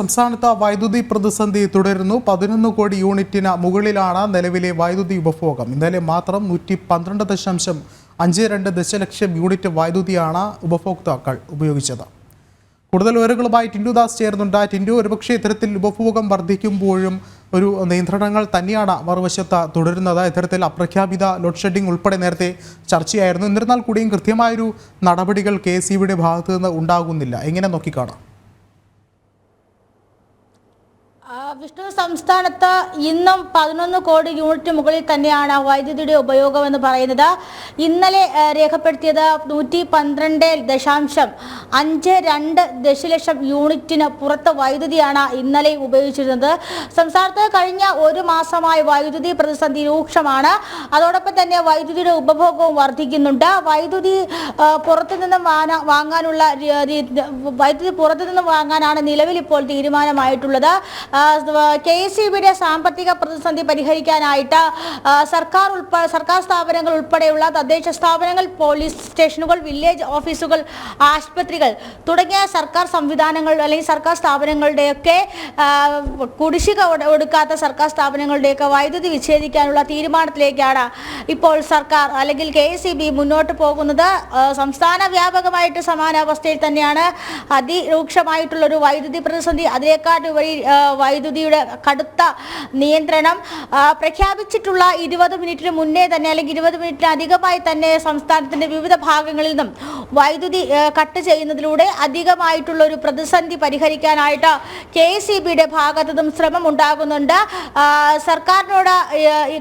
സംസ്ഥാനത്ത് വൈദ്യുതി പ്രതിസന്ധി തുടരുന്നു. പതിനൊന്ന് കോടി യൂണിറ്റിന് മുകളിലാണ് നിലവിലെ വൈദ്യുതി ഉപഭോഗം. ഇന്നലെ മാത്രം നൂറ്റി പന്ത്രണ്ട് ദശാംശം അഞ്ച് രണ്ട് ദശലക്ഷം യൂണിറ്റ് വൈദ്യുതിയാണ് ഉപഭോക്താക്കൾ ഉപയോഗിച്ചത്. കൂടുതൽ വിവരങ്ങളുമായി ടിൻഡുദാസ് ചേർന്നുണ്ട് ടിൻഡു ഒരുപക്ഷെ ഇത്തരത്തിൽ ഉപഭോഗം വർദ്ധിക്കുമ്പോഴും ഒരു നിയന്ത്രണങ്ങൾ തന്നെയാണ് മറുവശത്ത് തുടരുന്നത്. ഇത്തരത്തിൽ അപ്രഖ്യാപിത ലോഡ് ഷെഡിംഗ് ഉൾപ്പെടെ നേരത്തെ ചർച്ചയായിരുന്നു. എന്നിരുന്നാൽ കൂടിയും കൃത്യമായൊരു നടപടികൾ കെ എസ് ഭാഗത്തു നിന്ന് ഉണ്ടാകുന്നില്ല. എങ്ങനെ നോക്കിക്കാണാം? Uh, വിഷ്ണു സംസ്ഥാനത്ത് ഇന്നും പതിനൊന്ന് കോടി യൂണിറ്റ് മുകളിൽ തന്നെയാണ് വൈദ്യുതിയുടെ ഉപയോഗം എന്ന് പറയുന്നത്. ഇന്നലെ രേഖപ്പെടുത്തിയത് നൂറ്റി പന്ത്രണ്ട് ദശാംശം അഞ്ച് രണ്ട് ദശലക്ഷം യൂണിറ്റിന് പുറത്ത് വൈദ്യുതിയാണ് ഇന്നലെ ഉപയോഗിച്ചിരുന്നത്. സംസ്ഥാനത്ത് കഴിഞ്ഞ ഒരു മാസമായി വൈദ്യുതി പ്രതിസന്ധി രൂക്ഷമാണ്. അതോടൊപ്പം തന്നെ വൈദ്യുതിയുടെ ഉപഭോഗവും വർദ്ധിക്കുന്നുണ്ട്. വൈദ്യുതി പുറത്തു നിന്നും വാങ്ങാനുള്ള വൈദ്യുതി പുറത്തു നിന്നും വാങ്ങാനാണ് നിലവിൽ ഇപ്പോൾ തീരുമാനമായിട്ടുള്ളത്. കെ എസ് ബിയുടെ സാമ്പത്തിക പ്രതിസന്ധി പരിഹരിക്കാനായിട്ട് സർക്കാർ ഉൾപ്പെടെ സർക്കാർ സ്ഥാപനങ്ങൾ ഉൾപ്പെടെയുള്ള തദ്ദേശ സ്ഥാപനങ്ങൾ പോലീസ് സ്റ്റേഷനുകൾ വില്ലേജ് ഓഫീസുകൾ ആശുപത്രികൾ തുടങ്ങിയ സർക്കാർ സംവിധാനങ്ങൾ അല്ലെങ്കിൽ സർക്കാർ സ്ഥാപനങ്ങളുടെയൊക്കെ കുടിശ്ശിക ഒടുക്കാത്ത സർക്കാർ സ്ഥാപനങ്ങളുടെയൊക്കെ വൈദ്യുതി വിച്ഛേദിക്കാനുള്ള തീരുമാനത്തിലേക്കാണ് ഇപ്പോൾ സർക്കാർ അല്ലെങ്കിൽ കെ എസ് മുന്നോട്ട് പോകുന്നത്. സംസ്ഥാന വ്യാപകമായിട്ട് സമാനാവസ്ഥയിൽ തന്നെയാണ് അതിരൂക്ഷമായിട്ടുള്ളൊരു വൈദ്യുതി പ്രതിസന്ധി. അതിനേക്കാട്ടുപരി ആ, വൈദ്യുതിയുടെ കടുത്ത നിയന്ത്രണം പ്രഖ്യാപിച്ചിട്ടുള്ള ഇരുപത് മിനിറ്റിന് മുന്നേ തന്നെ അല്ലെങ്കിൽ ഇരുപത് മിനിറ്റിന് അധികമായി തന്നെ സംസ്ഥാനത്തിന്റെ വിവിധ ഭാഗങ്ങളിൽ നിന്നും വൈദ്യുതി കട്ട് ചെയ്യുന്നതിലൂടെ അധികമായിട്ടുള്ള ഒരു പ്രതിസന്ധി പരിഹരിക്കാനായിട്ട് കെ സി ബിയുടെ ഭാഗത്തു നിന്നും ശ്രമം ഉണ്ടാകുന്നുണ്ട് സർക്കാരിനോട്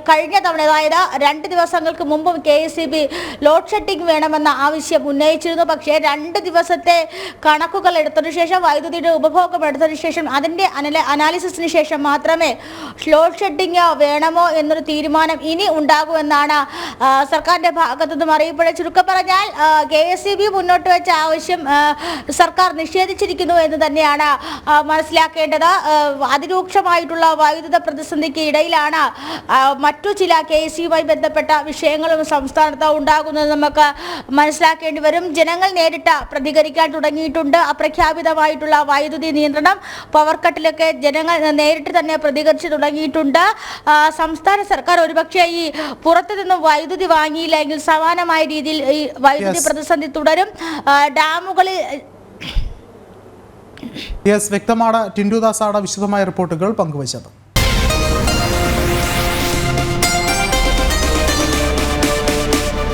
കഴിഞ്ഞ തവണ അതായത് രണ്ട് ദിവസങ്ങൾക്ക് മുമ്പും K E B load shedding വേണമെന്ന ആവശ്യം ഉന്നയിച്ചിരുന്നു. പക്ഷേ രണ്ട് ദിവസത്തെ കണക്കുകൾ എടുത്തതിനു ശേഷം വൈദ്യുതിയുടെ ഉപഭോഗം എടുത്തതിനു ശേഷം അതിന്റെ അനല അനാലിസിസിന് ശേഷം മാത്രമേ ലോഡ് ഷെഡിങ് വേണമോ എന്നൊരു തീരുമാനം ഇനി ഉണ്ടാകുമെന്നാണ് സർക്കാരിന്റെ ഭാഗത്തുനിന്നും അറിയപ്പെടുന്നത് ചുരുക്കം പറഞ്ഞാൽ കെ എസ് ഇ ബി മുന്നോട്ട് വെച്ച ആവശ്യം സർക്കാർ നിഷേധിച്ചിരിക്കുന്നു എന്ന് തന്നെയാണ് മനസ്സിലാക്കേണ്ടത്. അതിരൂക്ഷമായിട്ടുള്ള വൈദ്യുത പ്രതിസന്ധിക്ക് ഇടയിലാണ് മറ്റു ചില കെ എസ് സിയുമായി ബന്ധപ്പെട്ട വിഷയങ്ങളും സംസ്ഥാനത്ത് ഉണ്ടാകുന്നത് നമുക്ക് മനസ്സിലാക്കേണ്ടി വരും. ജനങ്ങൾ നേരിട്ട് പ്രതികരിക്കാൻ തുടങ്ങിയിട്ടുണ്ട്. അപ്രഖ്യാപിതമായിട്ടുള്ള വൈദ്യുതി നിയന്ത്രണം പവർ കട്ടിലൊക്കെ ജനങ്ങൾ നേരിട്ട് തന്നെ പ്രതികരിച്ചു തുടങ്ങിയിട്ടുണ്ട്. സംസ്ഥാന സർക്കാർ ഒരുപക്ഷെ ഈ പുറത്തു നിന്നും വൈദ്യുതി വാങ്ങിയില്ലെങ്കിൽ സമാനമായ രീതിയിൽ ഈ വൈദ്യുതി പ്രതിസന്ധി തുടരും. ഡാമുകളിൽ യെസ് വ്യക്തമാണ് ടിൻഡുദാസാണ് വിശദമായ റിപ്പോർട്ടുകൾ പങ്കുവച്ചത്.